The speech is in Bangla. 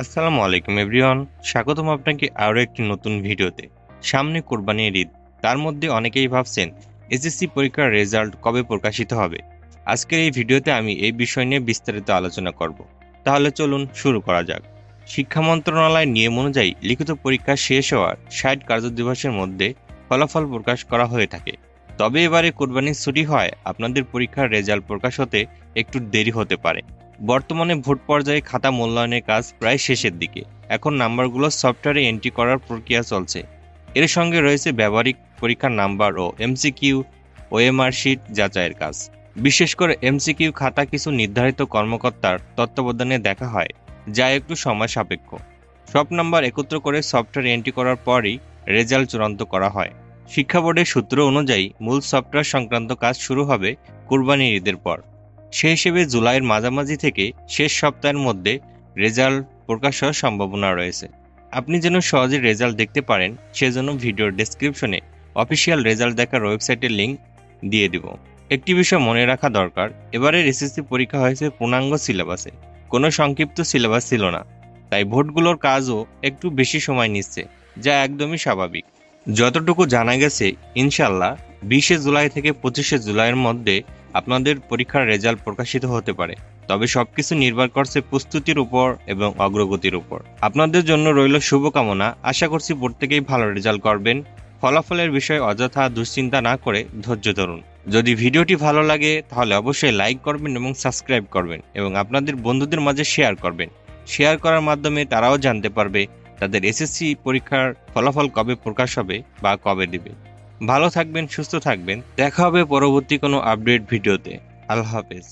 আসসালামু আলাইকুম, এভরিওয়ান। স্বাগতম আপনাকে আরও একটি নতুন ভিডিওতে। সামনে কোরবানির ঈদ, তার মধ্যে অনেকেই ভাবছেন, এসএসসি পরীক্ষার রেজাল্ট কবে প্রকাশিত হবে? আজকের এই ভিডিওতে আমি এই বিষয় নিয়ে বিস্তারিত আলোচনা করব। তাহলে চলুন শুরু করা যাক। শিক্ষা মন্ত্রণালয়ের নিয়ম অনুযায়ী লিখিত পরীক্ষা শেষ হওয়ার ষাট কার্যদিবসের মধ্যে ফলাফল প্রকাশ করা হয়ে থাকে। তবে এবারে কোরবানির ছুটি হয় আপনাদের পরীক্ষার রেজাল্ট প্রকাশ হতে একটু দেরি হতে পারে। বর্তমানে ভোট পর্যায়ে খাতা মূল্যায়নের কাজ প্রায় শেষের দিকে। এখন নাম্বারগুলো সফটওয়্যারে এন্ট্রি করার প্রক্রিয়া চলছে। এর সঙ্গে রয়েছে ব্যবহারিক পরীক্ষার নাম্বার ও এমসিকিউ ও এমআর শিট যাচাইয়ের কাজ। বিশেষ করে এমসিকিউ খাতা কিছু নির্ধারিত কর্মকর্তার তত্ত্বাবধানে দেখা হয়, যা একটু সময় সাপেক্ষ। সব নাম্বার একত্র করে সফটওয়্যার এন্ট্রি করার পরই রেজাল্ট চূড়ান্ত করা হয়। শিক্ষা বোর্ডের সূত্র অনুযায়ী মূল সফটওয়্যার সংক্রান্ত কাজ শুরু হবে কুরবানির ঈদের পর। সে হিসেবে জুলাইয়ের মাঝামাঝি থেকে শেষ সপ্তাহের মধ্যে রেজাল্ট প্রকাশ হওয়ার সম্ভাবনা রয়েছে। আপনি যেন সহজে রেজাল্ট দেখতে পারেন, সেজন্য ভিডিওর ডেসক্রিপশনে অফিসিয়াল রেজাল্ট দেখার ওয়েবসাইটের লিঙ্ক দিয়ে দিব। একটি বিষয় মনে রাখা দরকার এবারের এসএসসি পরীক্ষা হয়েছে পূর্ণাঙ্গ সিলেবাসে কোনো সংক্ষিপ্ত সিলেবাস ছিল না, তাই ভোটগুলোর কাজও একটু বেশি সময় নিচ্ছে, যা একদমই স্বাভাবিক। যতটুকু জানা গেছে ইনশাল্লাহ বিশে জুলাই থেকে পঁচিশে জুলাইয়ের মধ্যে আপনাদের পরীক্ষার রেজাল্ট প্রকাশিত হতে পারে, তবে সবকিছু নির্ভর করছে প্রস্তুতির উপর এবং অগ্রগতির উপর। আপনাদের জন্য রইল শুভকামনা। আশা করছি প্রত্যেকেই ভালো রেজাল্ট করবেন। ফলাফলের বিষয়ে অযথা দুশ্চিন্তা না করে ধৈর্য ধরুন। যদি ভিডিওটি ভালো লাগে, তাহলে অবশ্যই লাইক করবেন এবং সাবস্ক্রাইব করবেন এবং আপনাদের বন্ধুদের মাঝে শেয়ার করবেন। শেয়ার করার মাধ্যমে তারাও জানতে পারবে তাদের এসএসসি পরীক্ষার ফলাফল কবে প্রকাশ হবে বা কবে দিবে। ভালো থাকবেন সুস্থ থাকবেন। দেখা হবে পরবর্তী কোনো আপডেট ভিডিওতে। আল্লাহ হাফেজ।